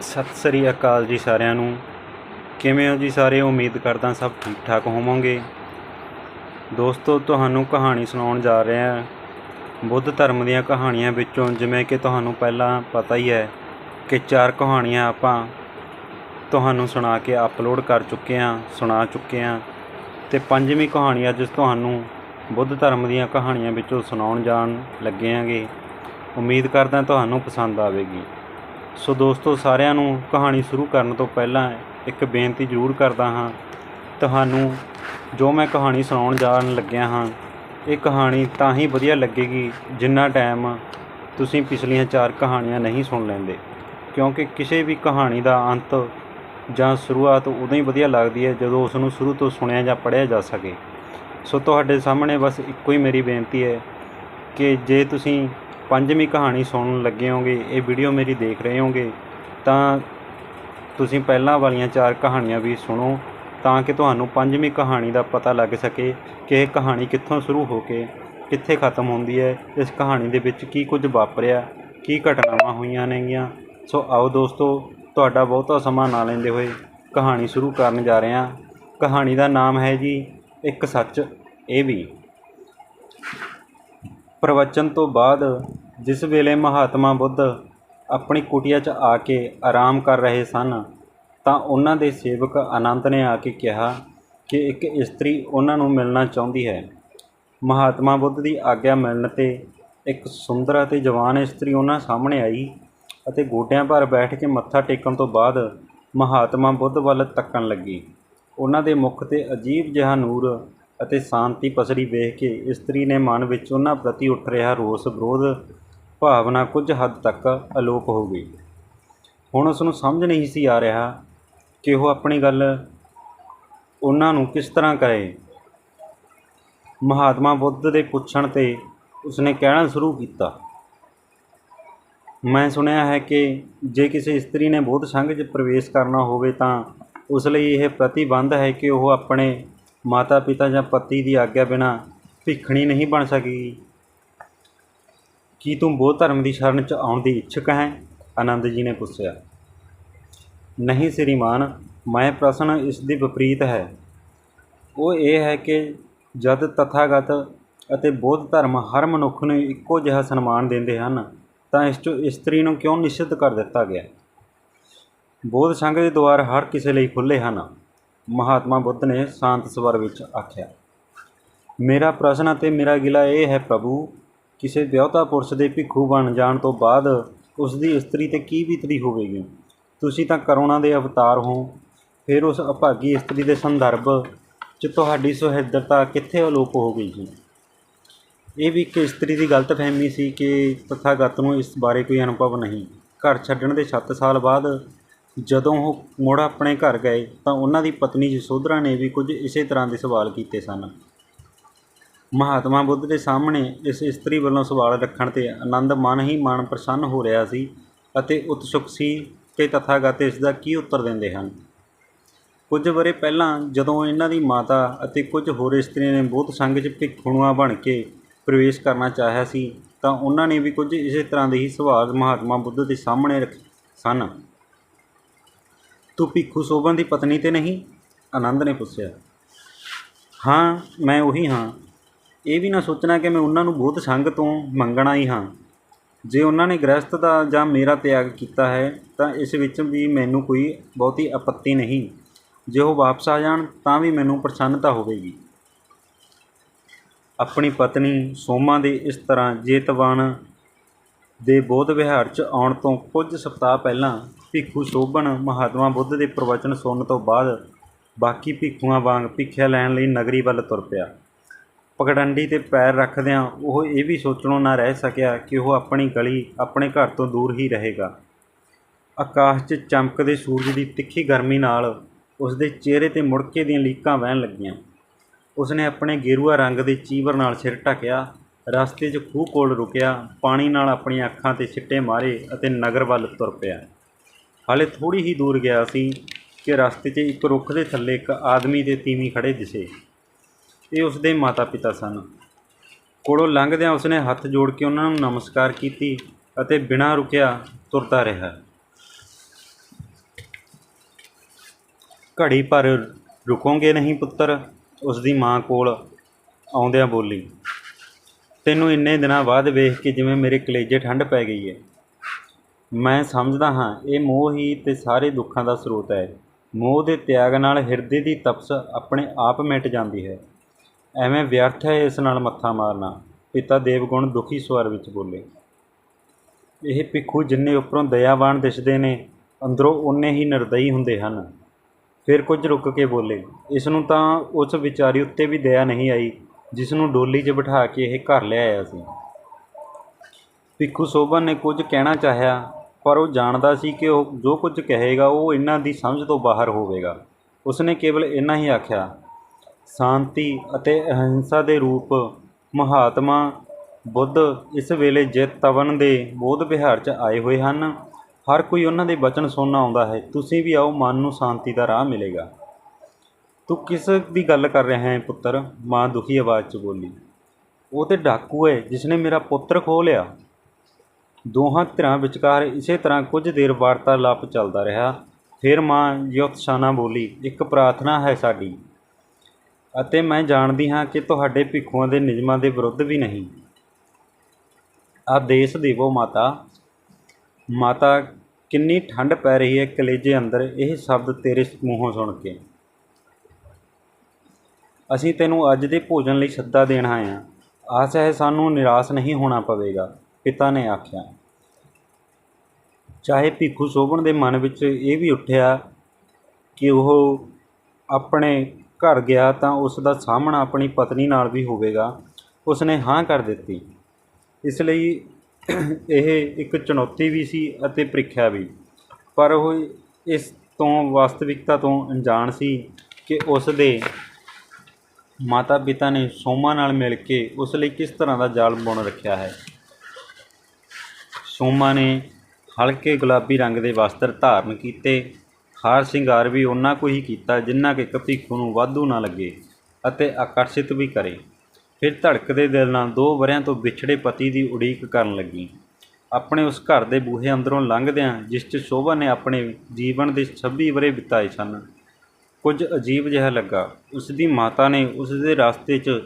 ਸਤਿ ਸ੍ਰੀ ਅਕਾਲ ਜੀ ਸਾਰਿਆਂ ਨੂੰ। ਕਿਵੇਂ ਹੋ ਜੀ ਸਾਰੇ? ਉਮੀਦ ਕਰਦਾ ਸਭ ਠੀਕ ਠਾਕ ਹੋਵੋਗੇ। ਦੋਸਤੋ, ਤੁਹਾਨੂੰ ਕਹਾਣੀ ਸੁਣਾਉਣ ਜਾ ਰਹੇ ਹਾਂ। ਬੁੱਧ ਧਰਮ ਦੀਆਂ ਕਹਾਣੀਆਂ ਵਿੱਚੋਂ ਜਿਵੇਂ ਕਿ ਤੁਹਾਨੂੰ ਪਹਿਲਾਂ ਪਤਾ ਹੀ ਹੈ ਕਿ ਚਾਰ ਕਹਾਣੀਆਂ ਆਪਾਂ ਤੁਹਾਨੂੰ ਸੁਣਾ ਕੇ ਅਪਲੋਡ ਕਰ ਚੁੱਕੇ ਹਾਂ, ਸੁਣਾ ਚੁੱਕੇ ਹਾਂ। ਤੇ ਪੰਜਵੀਂ ਕਹਾਣੀ ਅੱਜ ਤੁਹਾਨੂੰ ਬੁੱਧ ਧਰਮ ਦੀਆਂ ਕਹਾਣੀਆਂ ਵਿੱਚੋਂ ਸੁਣਾਉਣ ਜਾਣ ਲੱਗੇ ਆਂਗੇ ਉਮੀਦ ਕਰਦਾ ਤੁਹਾਨੂੰ ਪਸੰਦ ਆਵੇਗੀ। ਸੋ ਦੋਸਤੋ, ਸਾਰਿਆਂ ਨੂੰ ਕਹਾਣੀ ਸ਼ੁਰੂ ਕਰਨ ਤੋਂ ਪਹਿਲਾਂ ਇੱਕ ਬੇਨਤੀ ਜ਼ਰੂਰ ਕਰਦਾ ਹਾਂ। ਤੁਹਾਨੂੰ ਜੋ ਮੈਂ ਕਹਾਣੀ ਸੁਣਾਉਣ ਜਾਣ ਲੱਗਿਆ ਹਾਂ, ਇਹ ਕਹਾਣੀ ਤਾਂ ਹੀ ਵਧੀਆ ਲੱਗੇਗੀ ਜਿੰਨਾ ਟਾਈਮ ਤੁਸੀਂ ਪਿਛਲੀਆਂ ਚਾਰ ਕਹਾਣੀਆਂ ਨਹੀਂ ਸੁਣ ਲੈਂਦੇ। ਕਿਉਂਕਿ ਕਿਸੇ ਵੀ ਕਹਾਣੀ ਦਾ ਅੰਤ ਜਾਂ ਸ਼ੁਰੂਆਤ ਉਦੋਂ ਹੀ ਵਧੀਆ ਲੱਗਦੀ ਹੈ ਜਦੋਂ ਉਸ ਨੂੰ ਸ਼ੁਰੂ ਤੋਂ ਸੁਣਿਆ ਜਾਂ ਪੜ੍ਹਿਆ ਜਾ ਸਕੇ। ਸੋ ਤੁਹਾਡੇ ਸਾਹਮਣੇ ਬਸ ਇੱਕੋ ਹੀ ਮੇਰੀ ਬੇਨਤੀ ਹੈ ਕਿ ਜੇ ਤੁਸੀਂ ਪੰਜਵੀਂ ਕਹਾਣੀ ਸੁਣਨ ਲੱਗੇ ਹੋਗੇ ਇਹ ਵੀਡੀਓ ਮੇਰੀ ਦੇਖ ਰਹੇ ਹੋਗੇ ਤਾਂ ਤੁਸੀਂ ਪਹਿਲਾਂ ਵਾਲੀਆਂ ਚਾਰ ਕਹਾਣੀਆਂ ਵੀ ਸੁਣੋ, ਤਾਂ ਕਿ ਤੁਹਾਨੂੰ ਪੰਜਵੀਂ ਕਹਾਣੀ ਦਾ ਪਤਾ ਲੱਗ ਸਕੇ ਕਿ ਇਹ ਕਹਾਣੀ ਕਿੱਥੋਂ ਸ਼ੁਰੂ ਹੋ ਕੇ ਕਿੱਥੇ ਖਤਮ ਹੁੰਦੀ ਹੈ, ਇਸ ਕਹਾਣੀ ਦੇ ਵਿੱਚ ਕੀ ਕੁਝ ਵਾਪਰਿਆ, ਕੀ ਘਟਨਾਵਾਂ ਹੋਈਆਂ ਨੇਗੀਆਂ। ਸੋ ਆਓ ਦੋਸਤੋ, ਤੁਹਾਡਾ ਬਹੁਤਾ ਸਮਾਂ ਨਾ ਲੈਂਦੇ ਹੋਏ ਕਹਾਣੀ ਸ਼ੁਰੂ ਕਰਨ ਜਾ ਰਹੇ ਹਾਂ। ਕਹਾਣੀ ਦਾ ਨਾਮ ਹੈ ਜੀ, ਇੱਕ ਸੱਚ, ਇਹ ਵੀ। ਪ੍ਰਵਚਨ ਤੋਂ ਬਾਅਦ ਜਿਸ ਵੇਲੇ ਮਹਾਤਮਾ ਬੁੱਧ ਆਪਣੀ ਕੁਟੀਆ 'ਚ ਆ ਕੇ ਆਰਾਮ ਕਰ ਰਹੇ ਸਨ, ਤਾਂ ਉਹਨਾਂ ਦੇ ਸੇਵਕ ਆਨੰਦ ਨੇ ਆ ਕੇ ਕਿਹਾ ਕਿ ਇੱਕ ਇਸਤਰੀ ਉਹਨਾਂ ਨੂੰ ਮਿਲਣਾ ਚਾਹੁੰਦੀ ਹੈ। ਮਹਾਤਮਾ ਬੁੱਧ ਦੀ ਆਗਿਆ ਮਿਲਣ ਤੇ ਇੱਕ ਸੁੰਦਰ ਅਤੇ ਜਵਾਨ ਇਸਤਰੀ ਉਹਨਾਂ ਸਾਹਮਣੇ ਆਈ ਅਤੇ ਗੋਡਿਆਂ ਭਰ ਬੈਠ ਕੇ ਮੱਥਾ ਟੇਕਣ ਤੋਂ ਬਾਅਦ ਮਹਾਤਮਾ ਬੁੱਧ ਵੱਲ ਤੱਕਣ ਲੱਗੀ। ਉਹਨਾਂ ਦੇ ਮੁਖ ਤੇ ਅਜੀਬ ਜਿਹਾ ਨੂਰ ਅਤੇ ਸ਼ਾਂਤੀ ਪਸਰੀ ਵੇਖ ਕੇ ਇਸਤਰੀ ਨੇ ਮਨ ਵਿੱਚ ਉਹਨਾਂ ਪ੍ਰਤੀ ਉੱਠ ਰਿਹਾ ਰੋਸ, ਵਿਰੋਧ, ਭਾਵਨਾ ਕੁਝ ਹੱਦ ਤੱਕ ਅਲੋਪ ਹੋ ਗਈ। ਹੁਣ ਉਸ ਨੂੰ ਸਮਝ ਨਹੀਂ ਸੀ ਆ ਰਿਹਾ ਕਿ ਉਹ ਆਪਣੀ ਗੱਲ ਉਹਨਾਂ ਨੂੰ ਕਿਸ ਤਰ੍ਹਾਂ ਕਰੇ ਮਹਾਤਮਾ ਬੁੱਧ ਦੇ ਪੁੱਛਣ ਤੇ ਉਸਨੇ ਕਹਿਣਾ ਸ਼ੁਰੂ ਕੀਤਾ। ਮੈਂ ਸੁਣਿਆ ਹੈ ਕਿ ਜੇ ਕਿਸੇ ਇਸਤਰੀ ਨੇ ਬੋਧ ਸੰਘ 'ਚ ਪ੍ਰਵੇਸ਼ ਕਰਨਾ ਹੋਵੇ ਤਾਂ ਉਸ ਲਈ ਇਹ ਪ੍ਰਤੀਬੰਧ ਹੈ ਕਿ ਉਹ ਆਪਣੇ ਮਾਤਾ ਪਿਤਾ ਜਾਂ ਪਤੀ ਦੀ ਆਗਿਆ ਬਿਨਾਂ ਭਿੱਖਣੀ ਨਹੀਂ ਬਣ ਸਕੇਗੀ ਕੀ ਤੂੰ ਬੋਧ ਧਰਮ ਦੀ ਸ਼ਰਨ 'ਚ ਆਉਣ ਦੀ ਇੱਛੁਕ ਹੈ? ਆਨੰਦ ਜੀ ਨੇ ਪੁੱਛਿਆ। ਨਹੀਂ ਸ੍ਰੀਮਾਨ, ਮੈਂ ਪ੍ਰਸ਼ਨ ਇਸ ਦੀ ਵਿਪਰੀਤ ਹੈ। ਉਹ ਇਹ ਹੈ ਕਿ ਜਦ ਤਥਾਗਤ ਅਤੇ ਬੋਧ ਧਰਮ ਹਰ ਮਨੁੱਖ ਨੂੰ ਇੱਕੋ ਜਿਹਾ ਸਨਮਾਨ ਦਿੰਦੇ ਹਨ, ਤਾਂ ਇਸ 'ਚੋਂ ਇਸਤਰੀ ਨੂੰ ਕਿਉਂ ਨਿਸ਼ਚਿਤ ਕਰ ਦਿੱਤਾ ਗਿਆ? ਬੋਧ ਸੰਘ ਦੇ ਦੁਆਰ ਹਰ ਕਿਸੇ ਲਈ ਖੁੱਲ੍ਹੇ ਹਨ। ਮਹਾਤਮਾ ਬੁੱਧ ਨੇ ਸ਼ਾਂਤ ਸਵਰ ਵਿੱਚ ਆਖਿਆ, ਮੇਰਾ ਪ੍ਰਸ਼ਨ ਅਤੇ ਮੇਰਾ ਗਿਲਾ ਇਹ ਹੈ ਪ੍ਰਭੂ, ਕਿਸੇ ਵਿਆਹੁਤਾ ਪੁਰਸ਼ ਦੇ ਭਿੱਖੂ ਬਣ ਜਾਣ ਤੋਂ ਬਾਅਦ ਉਸ ਦੀ ਇਸਤਰੀ ਤੇ ਕੀ ਬੀਤਦੀ ਹੋਵੇਗੀ? ਤੁਸੀਂ ਤਾਂ ਕਰੁਣਾ ਦੇ ਅਵਤਾਰ ਹੋ, ਫਿਰ ਉਸ ਅਭਾਗੀ ਇਸਤਰੀ ਦੇ ਸੰਦਰਭ 'ਚ ਤੁਹਾਡੀ ਸੁਹਿਰਦਤਾ ਕਿੱਥੇ ਅਲੋਪ ਹੋ ਗਈ ਜੀ ਇਹ ਵੀ ਇੱਕ ਇਸਤਰੀ ਦੀ ਗਲਤਫਹਿਮੀ ਸੀ ਕਿ ਤਥਾਗਤ ਨੂੰ ਇਸ ਬਾਰੇ ਕੋਈ ਅਨੁਭਵ ਨਹੀਂ। ਘਰ ਛੱਡਣ ਦੇ 7 ਸਾਲ ਬਾਅਦ ਜਦੋਂ ਉਹ ਮੁੜ ਆਪਣੇ ਘਰ ਗਏ ਤਾਂ ਉਹਨਾਂ ਦੀ ਪਤਨੀ ਯਸ਼ੋਧਰਾ ਨੇ ਵੀ ਕੁਝ ਇਸੇ ਤਰ੍ਹਾਂ ਦੇ ਸਵਾਲ ਕੀਤੇ ਸਨ। ਮਹਾਤਮਾ ਬੁੱਧ ਦੇ ਸਾਹਮਣੇ ਇਸ ਇਸਤਰੀ ਵੱਲੋਂ ਸਵਾਲ ਰੱਖਣ ਤੇ ਆਨੰਦ ਮਨ ਹੀ ਮਨ ਪ੍ਰਸੰਨ ਹੋ ਰਿਹਾ ਸੀ ਅਤੇ ਉਤਸੁਕ ਸੀ ਕਿ ਤਥਾਗਤ ਇਸ ਦਾ ਕੀ ਉੱਤਰ ਦਿੰਦੇ ਹਨ। ਕੁਝ ਵਰੇ ਪਹਿਲਾਂ ਜਦੋਂ ਇਹਨਾਂ ਦੀ ਮਾਤਾ ਅਤੇ ਕੁਝ ਹੋਰ ਇਸਤਰੀਆਂ ਨੇ ਬੋਧ ਸੰਘ 'ਚ ਭਿੱਖੂਣੀਆਂ ਬਣ ਕੇ ਪ੍ਰਵੇਸ਼ ਕਰਨਾ ਚਾਹਿਆ ਸੀ ਤਾਂ ਉਹਨਾਂ ਨੇ ਵੀ ਕੁਝ ਇਸੇ ਤਰ੍ਹਾਂ ਦੇ ਹੀ ਸਵਾਲ ਮਹਾਤਮਾ ਬੁੱਧ ਦੇ ਸਾਹਮਣੇ ਰੱਖੇ, ਸਨ। ਤੂੰ ਭਿੱਖੂ ਸੋਭਨ ਦੀ ਪਤਨੀ ਤੇ ਨਹੀਂ? ਆਨੰਦ ਨੇ ਪੁੱਛਿਆ। ਹਾਂ, ਮੈਂ ਉਹੀ ਹਾਂ। ਇਹ ਵੀ ਨਾ ਸੋਚਣਾ ਕਿ ਮੈਂ ਉਹਨਾਂ ਨੂੰ ਬੋਧ ਸੰਗ ਤੋਂ ਮੰਗਣਾ ਹੀ ਹਾਂ। ਜੇ ਉਹਨਾਂ ਨੇ ਗ੍ਰਸਤ ਦਾ ਜਾਂ ਮੇਰਾ ਤਿਆਗ ਕੀਤਾ ਹੈ, ਤਾਂ ਇਸ ਵਿੱਚ ਵੀ ਮੈਨੂੰ ਕੋਈ ਬਹੁਤੀ ਆਪੱਤੀ ਨਹੀਂ। ਜੇ ਉਹ ਵਾਪਸ ਆ ਜਾਣ, ਤਾਂ ਵੀ ਮੈਨੂੰ ਪ੍ਰਸੰਨਤਾ ਹੋਵੇਗੀ। ਆਪਣੀ ਪਤਨੀ ਸੋਮਾ ਦੇ ਇਸ ਤਰ੍ਹਾਂ ਜੇਤਵਾਨ ਦੇ ਬੋਧ ਵਿਹਾਰ 'ਚ ਆਉਣ ਤੋਂ ਕੁਝ ਸਪਤਾਹ ਪਹਿਲਾਂ ਭਿੱਖੂ ਸ਼ੋਭਣ ਮਹਾਤਮਾ ਬੁੱਧ ਦੇ ਪ੍ਰਵਚਨ ਸੁਣਨ ਤੋਂ ਬਾਅਦ ਬਾਕੀ ਭਿੱਖੂਆਂ ਵਾਂਗ ਭਿੱਖਿਆ ਲੈਣ ਲਈ ਨਗਰੀ ਵੱਲ ਤੁਰ ਪਿਆ। ਪਗਡੰਡੀ ਤੇ ਪੈਰ ਰੱਖਦਿਆਂ ਉਹ ਇਹ ਵੀ ਸੋਚਣੋਂ ਨਾ ਰਹਿ ਸਕਿਆ ਕਿ ਉਹ ਆਪਣੀ ਗਲੀ ਆਪਣੇ ਘਰ ਤੋਂ ਦੂਰ ਹੀ ਰਹੇਗਾ। ਆਕਾਸ਼ 'ਚ ਚਮਕਦੇ ਸੂਰਜ ਦੀ ਤਿੱਖੀ ਗਰਮੀ ਨਾਲ ਉਸ ਦੇ ਚਿਹਰੇ ਤੇ ਮੁੜਕੇ ਦੀਆਂ ਲੀਕਾਂ ਵਹਿਣ ਲੱਗੀਆਂ। ਉਸਨੇ ਆਪਣੇ ਗੇਰੂਆ ਰੰਗ ਦੇ ਚੀਵਰ ਨਾਲ ਸਿਰ ਢੱਕਿਆ, ਰਸਤੇ 'ਚ ਖੂਹ ਕੋਲ ਰੁਕਿਆ, ਪਾਣੀ ਨਾਲ ਆਪਣੀਆਂ ਅੱਖਾਂ ਤੇ ਛਿੱਟੇ ਮਾਰੇ ਅਤੇ ਨਗਰ ਵੱਲ ਤੁਰ ਪਿਆ। ਹਾਲੇ ਥੋੜੀ ਹੀ ਦੂਰ ਗਿਆ ਸੀ ਕਿ ਰਸਤੇ 'ਚ ਇੱਕ ਰੁੱਖ ਦੇ ਥੱਲੇ ਇੱਕ ਆਦਮੀ ਦੇ ਤੀਵੀਂ ਖੜੇ ਦਿਸੇ। ਇਹ ਉਸ ਦੇ ਮਾਤਾ-ਪਿਤਾ ਸਨ। ਕੋਲੋਂ ਲੰਘਦਿਆਂ ਉਸਨੇ ਹੱਥ ਜੋੜ ਕੇ ਉਹਨਾਂ ਨੂੰ ਨਮਸਕਾਰ ਕੀਤੀ ਅਤੇ ਬਿਨਾਂ ਰੁਕਿਆ ਤੁਰਦਾ ਰਿਹਾ। ਘੜੀ ਪਰ ਰੁਕੋਗੇ ਨਹੀਂ ਪੁੱਤਰ? ਉਸ ਦੀ ਮਾਂ ਕੋਲ ਆਉਂਦਿਆਂ ਬੋਲੀ। ਤੈਨੂੰ ਇੰਨੇ ਦਿਨਾਂ ਬਾਅਦ ਵੇਖ ਕੇ ਜਿਵੇਂ ਮੇਰੇ ਕਲੇਜੇ ਠੰਡ ਪੈ ਗਈ ਹੈ ਮੈਂ ਸਮਝਦਾ ਹਾਂ, ਇਹ ਮੋਹ ਹੀ ਤੇ ਸਾਰੇ ਦੁੱਖਾਂ ਦਾ ਸਰੋਤ ਹੈ। ਮੋਹ ਦੇ ਤਿਆਗ ਨਾਲ ਹਿਰਦੇ ਦੀ ਤਪਸ਼ ਆਪਣੇ ਆਪ ਮਿਟ ਜਾਂਦੀ ਹੈ। ਐਵੇਂ ਵਿਅਰਥ ਹੈ ਇਸ ਨਾਲ ਮੱਥਾ ਮਾਰਨਾ। ਪਿਤਾ ਦੇਵਗੁਣ ਦੁਖੀ ਸਵਰ ਵਿੱਚ ਬੋਲੇ। ਇਹ ਭਿੱਖੂ ਜਿੰਨੇ ਉੱਪਰੋਂ ਦਇਆਵਾਨ ਦਿਸਦੇ ਨੇ, ਅੰਦਰੋਂ ਉਨੇ ਹੀ ਨਿਰਦਈ ਹੁੰਦੇ ਹਨ। ਫਿਰ ਕੁਝ ਰੁਕ ਕੇ ਬੋਲੇ, ਇਸ ਨੂੰ ਤਾਂ ਉਸ ਵਿਚਾਰੀ ਉੱਤੇ ਵੀ ਦਇਆ ਨਹੀਂ ਆਈ, ਜਿਸ ਨੂੰ ਡੋਲੀ 'ਚ ਬਿਠਾ ਕੇ ਇਹ ਘਰ ਲਿਆਇਆ ਸੀ। ਭਿੱਖੂ ਸੋਭਨ ਨੇ ਕੁਝ ਕਹਿਣਾ ਚਾਹਿਆ ਪਰ ਉਹ ਜਾਣਦਾ ਸੀ ਕਿ ਉਹ ਜੋ ਕੁਝ ਕਹੇਗਾ, ਉਹ ਇਹਨਾਂ ਦੀ ਸਮਝ ਤੋਂ ਬਾਹਰ ਹੋਵੇਗਾ। ਉਸਨੇ ਕੇਵਲ ਇੰਨਾ ਹੀ ਆਖਿਆ, ਸ਼ਾਂਤੀ ਅਤੇ ਅਹਿੰਸਾ ਦੇ ਰੂਪ ਮਹਾਤਮਾ ਬੁੱਧ ਇਸ ਵੇਲੇ ਜਿਤ ਤਵਨ ਦੇ ਬੋਧ ਵਿਹਾਰ 'ਚ ਆਏ ਹੋਏ ਹਨ। ਹਰ ਕੋਈ ਉਹਨਾਂ ਦੇ ਬਚਨ ਸੁਣਨ ਆਉਂਦਾ ਹੈ। ਤੁਸੀਂ ਵੀ ਆਓ, ਮਨ ਨੂੰ ਸ਼ਾਂਤੀ ਦਾ ਰਾਹ ਮਿਲੇਗਾ। ਤੂੰ ਕਿਸ ਦੀ ਗੱਲ ਕਰ ਰਿਹਾ ਹੈ ਪੁੱਤਰ? ਮਾਂ ਦੁਖੀ ਆਵਾਜ਼ 'ਚ ਬੋਲੀ। ਉਹ ਤੇ ਡਾਕੂ ਹੈ ਜਿਸਨੇ ਮੇਰਾ ਪੁੱਤਰ ਖੋਹ ਲਿਆ। ਦੋਹਾਂ ਧਿਰਾਂ ਵਿਚਕਾਰ ਇਸੇ ਤਰ੍ਹਾਂ ਕੁਝ ਦੇਰ ਵਾਰਤਾਲਾਪ ਚੱਲਦਾ ਰਿਹਾ। ਫਿਰ ਮਾਂ ਯੋਤਸ਼ਾਨਾ ਬੋਲੀ, ਇੱਕ ਪ੍ਰਾਰਥਨਾ ਹੈ ਸਾਡੀ ਅਤੇ ਮੈਂ ਜਾਣਦੀ ਹਾਂ ਕਿ ਤੁਹਾਡੇ ਭਿੱਖੂਆਂ ਦੇ ਨਿਯਮਾਂ ਦੇ ਵਿਰੁੱਧ ਵੀ ਨਹੀਂ। ਆਦੇਸ਼ ਦੇਵੋ ਮਾਤਾ। ਮਾਤਾ, ਕਿੰਨੀ ਠੰਡ ਪੈ ਰਹੀ ਹੈ ਕਲੇਜੇ ਅੰਦਰ, ਇਹ ਸ਼ਬਦ ਤੇਰੇ ਮੂੰਹੋਂ ਸੁਣ ਕੇ। ਅਸੀਂ ਤੈਨੂੰ ਅੱਜ ਦੇ ਭੋਜਨ ਲਈ ਸੱਦਾ ਦੇਣ ਆਏ ਹਾਂ। ਆਸ ਹੈ ਸਾਨੂੰ ਨਿਰਾਸ਼ ਨਹੀਂ ਹੋਣਾ ਪਵੇਗਾ। ਪਿਤਾ ਨੇ ਆਖਿਆ, ਚਾਹੇ ਭਿੱਖੂ ਸੋਭਣ ਦੇ ਮਨ ਵਿੱਚ ਇਹ ਵੀ ਉੱਠਿਆ ਕਿ ਉਹ ਆਪਣੇ ਘਰ ਗਿਆ ਤਾਂ ਉਸ ਦਾ ਸਾਹਮਣਾ ਆਪਣੀ ਪਤਨੀ ਨਾਲ ਵੀ ਹੋਵੇਗਾ ਉਸਨੇ ਹਾਂ ਕਰ ਦਿੱਤੀ। ਇਸ ਲਈ ਇਹ ਇੱਕ ਚੁਣੌਤੀ ਵੀ ਸੀ ਅਤੇ ਪ੍ਰੀਖਿਆ ਵੀ। ਪਰ ਉਹ ਇਸ ਤੋਂ ਵਾਸਤਵਿਕਤਾ ਤੋਂ ਅਣਜਾਣ ਸੀ ਕਿ ਉਸ ਦੇ ਮਾਤਾ ਪਿਤਾ ਨੇ ਸੋਮਾ ਨਾਲ ਮਿਲ ਕੇ ਉਸ ਲਈ ਕਿਸ ਤਰ੍ਹਾਂ ਦਾ ਜਾਲ ਬੁਣ ਰੱਖਿਆ ਹੈ। ਸੋਮਾ ਨੇ ਹਲਕੇ ਗੁਲਾਬੀ ਰੰਗ ਦੇ ਵਸਤਰ ਧਾਰਨ ਕੀਤੇ। ਹਾਰ ਸ਼ਿੰਗਾਰ ਵੀ ਉਹਨਾਂ ਕੁ ਹੀ ਕੀਤਾ, ਜਿੰਨਾ ਕਿ ਇੱਕ ਭਿੱਖੂ ਨੂੰ ਵਾਧੂ ਨਾ ਲੱਗੇ ਅਤੇ ਆਕਰਸ਼ਿਤ ਵੀ ਕਰੇ। ਫਿਰ ਧੜਕਦੇ ਦਿਲ ਨਾਲ ਦੋ ਵਰਿਆਂ ਤੋਂ ਵਿਛੜੇ ਪਤੀ ਦੀ ਉਡੀਕ ਕਰਨ ਲੱਗੀ। ਆਪਣੇ ਉਸ ਘਰ ਦੇ ਬੂਹੇ ਅੰਦਰੋਂ ਲੰਘਦਿਆਂ, ਜਿਸ 'ਚ ਸ਼ੋਭਾ ਨੇ ਆਪਣੇ ਜੀਵਨ ਦੇ 26 ਵਰੇ ਬਿਤਾਏ ਸਨ, ਕੁਝ ਅਜੀਬ ਜਿਹਾ ਲੱਗਾ। ਉਸ ਦੀ ਮਾਤਾ ਨੇ ਉਸ ਦੇ ਰਸਤੇ 'ਚ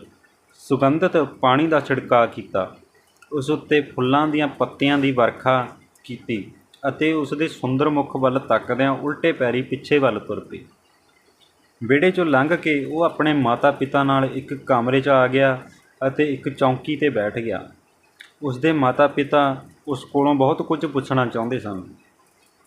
ਸੁਗੰਧਿਤ ਪਾਣੀ ਦਾ ਛਿੜਕਾਅ ਕੀਤਾ। ਉਸ ਉੱਤੇ ਫੁੱਲਾਂ ਦੀਆਂ ਪੱਤੀਆਂ ਦੀ ਵਰਖਾ ਕੀਤੀ ਅਤੇ ਉਸ ਦੇ ਸੁੰਦਰ ਮੁਖ ਵੱਲ ਤੱਕਦਿਆਂ ਉਲਟੇ ਪੈਰੀ ਪਿੱਛੇ ਵੱਲ ਤੁਰ ਪਈ। ਵਿਹੜੇ 'ਚੋਂ ਲੰਘ ਕੇ ਉਹ ਆਪਣੇ ਮਾਤਾ-ਪਿਤਾ ਨਾਲ ਇੱਕ ਕਮਰੇ 'ਚ ਆ ਗਿਆ ਅਤੇ ਇੱਕ ਚੌਂਕੀ 'ਤੇ ਬੈਠ ਗਿਆ। ਉਸ ਦੇ ਮਾਤਾ-ਪਿਤਾ ਉਸ ਕੋਲੋਂ ਬਹੁਤ ਕੁਝ ਪੁੱਛਣਾ ਚਾਹੁੰਦੇ ਸਨ।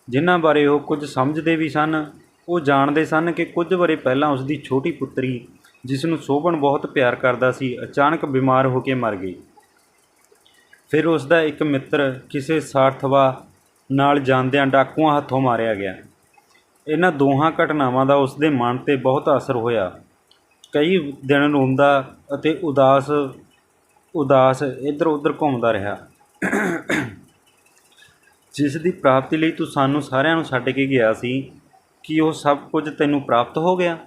ਜਿਨ੍ਹਾਂ ਬਾਰੇ ਉਹ ਕੁਝ ਸਮਝਦੇ ਵੀ ਸਨ, ਉਹ ਜਾਣਦੇ ਸਨ ਕਿ ਕੁਝ ਵਰੇ ਪਹਿਲਾਂ ਉਸ ਦੀ ਛੋਟੀ ਪੁੱਤਰੀ, ਜਿਸ ਨੂੰ ਸੋਭਣ ਬਹੁਤ ਪਿਆਰ ਕਰਦਾ ਸੀ, ਅਚਾਨਕ ਬਿਮਾਰ ਹੋ ਕੇ ਮਰ ਗਈ। ਫਿਰ ਉਸ ਦਾ ਇੱਕ ਮਿੱਤਰ ਕਿਸੇ ਸਾਰਥਵਾ ਨਾਲ ਜਾਂਦਿਆਂ ਡਾਕੂਆਂ ਹੱਥੋਂ ਮਾਰਿਆ ਗਿਆ। ਇਹਨਾਂ ਦੋਹਾਂ ਘਟਨਾਵਾਂ ਦਾ ਉਸ ਦੇ ਮਨ 'ਤੇ ਬਹੁਤ ਅਸਰ ਹੋਇਆ। ਕਈ ਦਿਨ ਰੋਂਦਾ ਅਤੇ ਉਦਾਸ ਉਦਾਸ ਇੱਧਰ ਉੱਧਰ ਘੁੰਮਦਾ ਰਿਹਾ। ਜਿਸ ਦੀ ਪ੍ਰਾਪਤੀ ਲਈ ਤੂੰ ਸਾਨੂੰ ਸਾਰਿਆਂ ਨੂੰ ਛੱਡ ਕੇ ਗਿਆ ਸੀ, ਕੀ ਉਹ ਸਭ ਕੁਝ ਤੈਨੂੰ ਪ੍ਰਾਪਤ ਹੋ ਗਿਆ?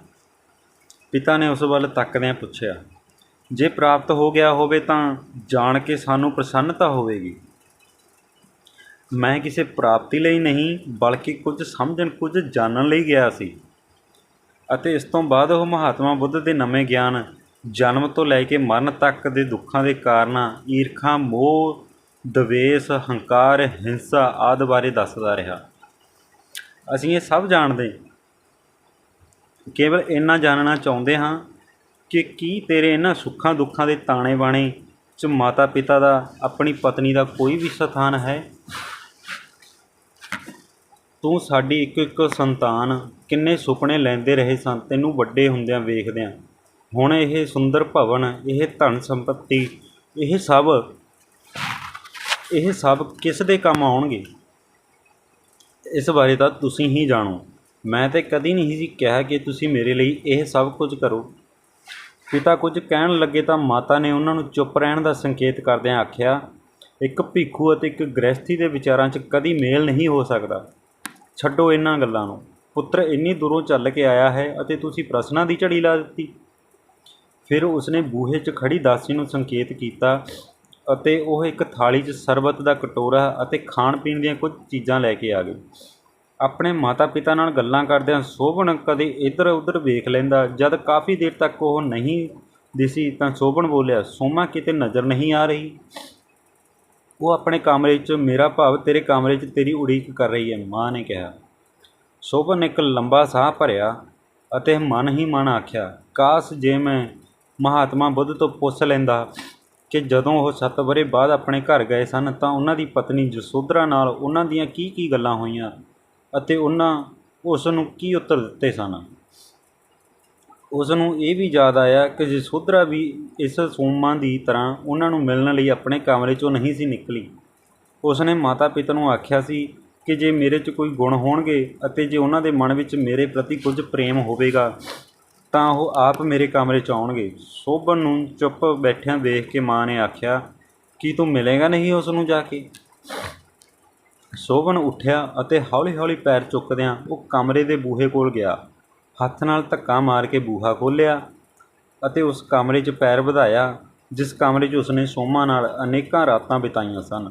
ਪਿਤਾ ਨੇ ਉਸ ਵੱਲ ਤੱਕਦਿਆਂ ਪੁੱਛਿਆ। ਜੇ ਪ੍ਰਾਪਤ ਹੋ ਗਿਆ ਹੋਵੇ ਤਾਂ ਜਾਣ ਕੇ ਸਾਨੂੰ ਪ੍ਰਸੰਨਤਾ ਹੋਵੇਗੀ। ਮੈਂ ਕਿਸੇ ਪ੍ਰਾਪਤੀ ਲਈ ਨਹੀਂ, ਬਲਕਿ ਕੁਝ ਸਮਝਣ, ਕੁਝ ਜਾਣਨ ਲਈ ਗਿਆ ਸੀ। ਅਤੇ ਇਸ ਤੋਂ ਬਾਅਦ ਉਹ ਮਹਾਤਮਾ ਬੁੱਧ ਦੇ ਨਵੇਂ ਗਿਆਨ, ਜਨਮ ਤੋਂ ਲੈ ਕੇ ਮਰਨ ਤੱਕ ਦੇ ਦੁੱਖਾਂ ਦੇ ਕਾਰਨਾਂ, ਈਰਖਾ, ਮੋਹ, ਦਵੇਸ਼, ਹੰਕਾਰ, ਹਿੰਸਾ ਆਦਿ ਬਾਰੇ ਦੱਸਦਾ ਰਿਹਾ। ਅਸੀਂ ਇਹ ਸਭ ਜਾਣਦੇ। ਕੇਵਲ ਇੰਨਾ ਜਾਣਨਾ ਚਾਹੁੰਦੇ ਹਾਂ ਕਿ ਕੀ ਤੇਰੇ ਇਹਨਾਂ ਸੁੱਖਾਂ ਦੁੱਖਾਂ ਦੇ ਤਾਣੇ ਬਾਣੇ 'ਚ ਮਾਤਾ ਪਿਤਾ ਦਾ, ਆਪਣੀ ਪਤਨੀ ਦਾ ਕੋਈ ਵੀ ਸਥਾਨ ਹੈ? ਤੂੰ ਸਾਡੀ ਇੱਕ ਇੱਕ ਸੰਤਾਨ, ਕਿੰਨੇ ਸੁਪਨੇ ਲੈਂਦੇ ਰਹੇ ਸਨ, ਤੈਨੂੰ ਵੱਡੇ ਹੁੰਦਿਆਂ ਵੇਖਦਿਆਂ। ਹੁਣ ਇਹ ਸੁੰਦਰ ਭਵਨ, ਇਹ ਧਨ ਸੰਪਤੀ, ਇਹ ਸਭ ਇਹ ਸਭ ਕਿਸ ਦੇ ਕੰਮ ਆਉਣਗੇ? ਇਸ ਬਾਰੇ ਤਾਂ ਤੁਸੀਂ ਹੀ ਜਾਣੋ। ਮੈਂ ਤੇ ਕਦੀ ਨਹੀਂ ਸੀ ਕਿਹਾ ਕਿ ਤੁਸੀਂ ਮੇਰੇ ਲਈ ਇਹ ਸਭ ਕੁਝ ਕਰੋ। ਪਿਤਾ ਕੁਝ ਕਹਿਣ ਲੱਗੇ ਤਾਂ ਮਾਤਾ ਨੇ ਉਹਨਾਂ ਨੂੰ ਚੁੱਪ ਰਹਿਣ ਦਾ ਸੰਕੇਤ ਕਰਦਿਆਂ ਆਖਿਆ, ਇੱਕ ਭਿੱਖੂ ਅਤੇ ਇੱਕ ਗ੍ਰਸਥੀ ਦੇ ਵਿਚਾਰਾਂ 'ਚ ਕਦੀ ਮੇਲ ਨਹੀਂ ਹੋ ਸਕਦਾ। ਛੱਡੋ ਇਹਨਾਂ ਗੱਲਾਂ ਨੂੰ। ਪੁੱਤਰ ਇੰਨੀ ਦੂਰੋਂ ਚੱਲ ਕੇ ਆਇਆ ਹੈ ਅਤੇ ਤੁਸੀਂ ਪ੍ਰਸ਼ਨਾਂ ਦੀ ਝੜੀ ਲਾ ਦਿੱਤੀ ਫਿਰ ਉਸਨੇ ਬੂਹੇ 'ਚ ਖੜੀ ਦਾਸੀ ਨੂੰ ਸੰਕੇਤ ਕੀਤਾ ਅਤੇ ਉਹ ਇੱਕ ਥਾਲੀ 'ਚ ਸਰਬਤ ਦਾ ਕਟੋਰਾ ਅਤੇ ਖਾਣ ਪੀਣ ਦੀਆਂ ਕੁਝ ਚੀਜ਼ਾਂ ਲੈ ਕੇ ਆ ਗਈ। ਆਪਣੇ ਮਾਤਾ-ਪਿਤਾ ਨਾਲ ਗੱਲਾਂ ਕਰਦਿਆਂ ਸੋਭਨ ਕਦੇ ਇੱਧਰ-ਉੱਧਰ ਵੇਖ ਲੈਂਦਾ। ਜਦ ਕਾਫੀ ਦੇਰ ਤੱਕ ਉਹ ਨਹੀਂ ਦਿਸੀ ਤਾਂ ਸੋਭਨ ਬੋਲਿਆ, ਸੋਮਾ, ਕਿਤੇ ਨਜ਼ਰ ਨਹੀਂ ਆ ਰਹੀ? ਉਹ ਆਪਣੇ ਕਮਰੇ 'ਚ, ਮੇਰਾ ਭਾਵ ਤੇਰੇ ਕਮਰੇ 'ਚ ਤੇਰੀ ਉਡੀਕ ਕਰ ਰਹੀ ਹੈ, ਮਾਂ ਨੇ ਕਿਹਾ। ਸੋਭਨ ਨੇ ਇੱਕ ਲੰਬਾ ਸਾਹ ਭਰਿਆ ਅਤੇ ਮਨ ਹੀ ਮਨ ਆਖਿਆ, ਕਾਸ਼ ਜੇ ਮੈਂ ਮਹਾਤਮਾ ਬੁੱਧ ਤੋਂ ਪੁੱਛ ਲੈਂਦਾ ਕਿ ਜਦੋਂ ਉਹ ਸੱਤ ਵਰ੍ਹੇ ਬਾਅਦ ਆਪਣੇ ਘਰ ਗਏ ਸਨ ਤਾਂ ਉਹਨਾਂ ਦੀ ਪਤਨੀ ਜਸੋਧਰਾ ਨਾਲ ਉਹਨਾਂ ਦੀਆਂ ਕੀ ਕੀ ਗੱਲਾਂ ਹੋਈਆਂ? ਅਤੇ ਉਹਨਾਂ ਉਸ ਨੂੰ ਕੀ ਉੱਤਰ ਦਿੱਤੇ ਸਨ? ਉਸ ਨੂੰ ਇਹ ਵੀ ਯਾਦ ਆਇਆ ਕਿ ਜਸੋਧਰਾ ਵੀ ਇਸ ਸੋਮਾ ਦੀ ਤਰ੍ਹਾਂ ਉਹਨਾਂ ਨੂੰ ਮਿਲਣ ਲਈ ਆਪਣੇ ਕਮਰੇ 'ਚੋਂ ਨਹੀਂ ਸੀ ਨਿਕਲੀ ਉਸ ਨੇ ਮਾਤਾ ਪਿਤਾ ਨੂੰ ਆਖਿਆ ਸੀ ਕਿ ਜੇ ਮੇਰੇ 'ਚ ਕੋਈ ਗੁਣ ਹੋਣਗੇ ਅਤੇ ਜੇ ਉਹਨਾਂ ਦੇ ਮਨ ਵਿੱਚ ਮੇਰੇ ਪ੍ਰਤੀ ਕੁਝ ਪ੍ਰੇਮ ਹੋਵੇਗਾ, ਤਾਂ ਉਹ ਆਪ ਮੇਰੇ ਕਮਰੇ 'ਚ ਆਉਣਗੇ। ਸੋਭਨ ਨੂੰ ਚੁੱਪ ਬੈਠਿਆਂ ਵੇਖ ਕੇ ਮਾਂ ਨੇ ਆਖਿਆ, ਕੀ ਤੂੰ ਮਿਲੇਗਾ ਨਹੀਂ ਉਸ ਨੂੰ ਜਾ ਕੇ? ਸੋਭਨ ਉੱਠਿਆ ਅਤੇ ਹੌਲੀ-ਹੌਲੀ ਪੈਰ ਚੁੱਕਦਿਆਂ ਉਹ ਕਮਰੇ ਦੇ ਬੂਹੇ ਕੋਲ ਗਿਆ। ਹੱਥ ਨਾਲ ਧੱਕਾ ਮਾਰ ਕੇ ਬੂਹਾ ਖੋਲ੍ਹਿਆ ਅਤੇ ਉਸ ਕਮਰੇ 'ਚ ਪੈਰ ਵਧਾਇਆ, ਜਿਸ ਕਮਰੇ 'ਚ ਉਸਨੇ ਸੋਮਾ ਨਾਲ ਅਨੇਕਾਂ ਰਾਤਾਂ ਬਿਤਾਈਆਂ ਸਨ।